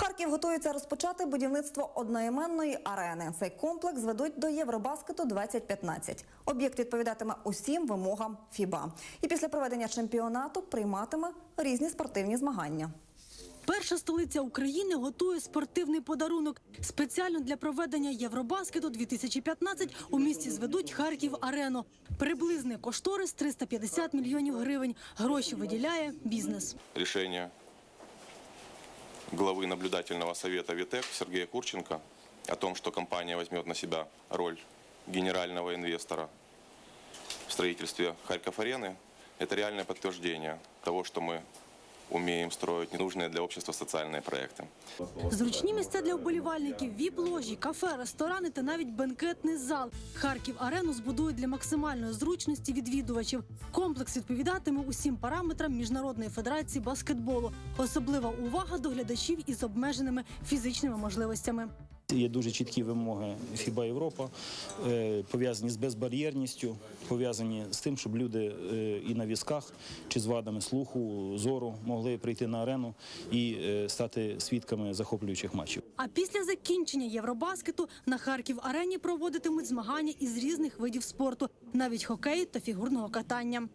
Харків готується розпочати будівництво одноіменної арени. Цей комплекс зведуть до Євробаскету 2015. Об'єкт відповідатиме усім вимогам ФІБА. І після проведення чемпіонату прийматиме різні спортивні змагання. Перша столиця України готує спортивний подарунок. Спеціально для проведення Євробаскету 2015 у місті зведуть Харків арену. Приблизний кошторис 350 мільйонів гривень. Гроші виділяє бізнес. решение главы наблюдательного совета ВИТЭК Сергея Курченко о том, что компания возьмет на себя роль генерального инвестора в строительстве Харьков-арены, это реальное подтверждение того, что мы умеем строить ненужные для общества социальные проекты. Зручні місця для вболівальників, віп-ложі, кафе, ресторани та навіть бенкетний зал. Харків арену збудують для максимальної зручності відвідувачів. Комплекс відповідатиме усім параметрам міжнародної федерації баскетболу. Особлива увага до глядачів із обмеженими фізичними можливостями. Є дуже чіткі вимоги ФІБА Європа, е, пов'язані з безбар'єрністю, пов'язані з тим, щоб люди е, і на візках чи з вадами слуху, зору могли прийти на арену і е, стати свідками захоплюючих матчів. А після закінчення Євробаскету на Харків арені проводитимуть змагання із різних видів спорту, навіть хокею та фігурного катання.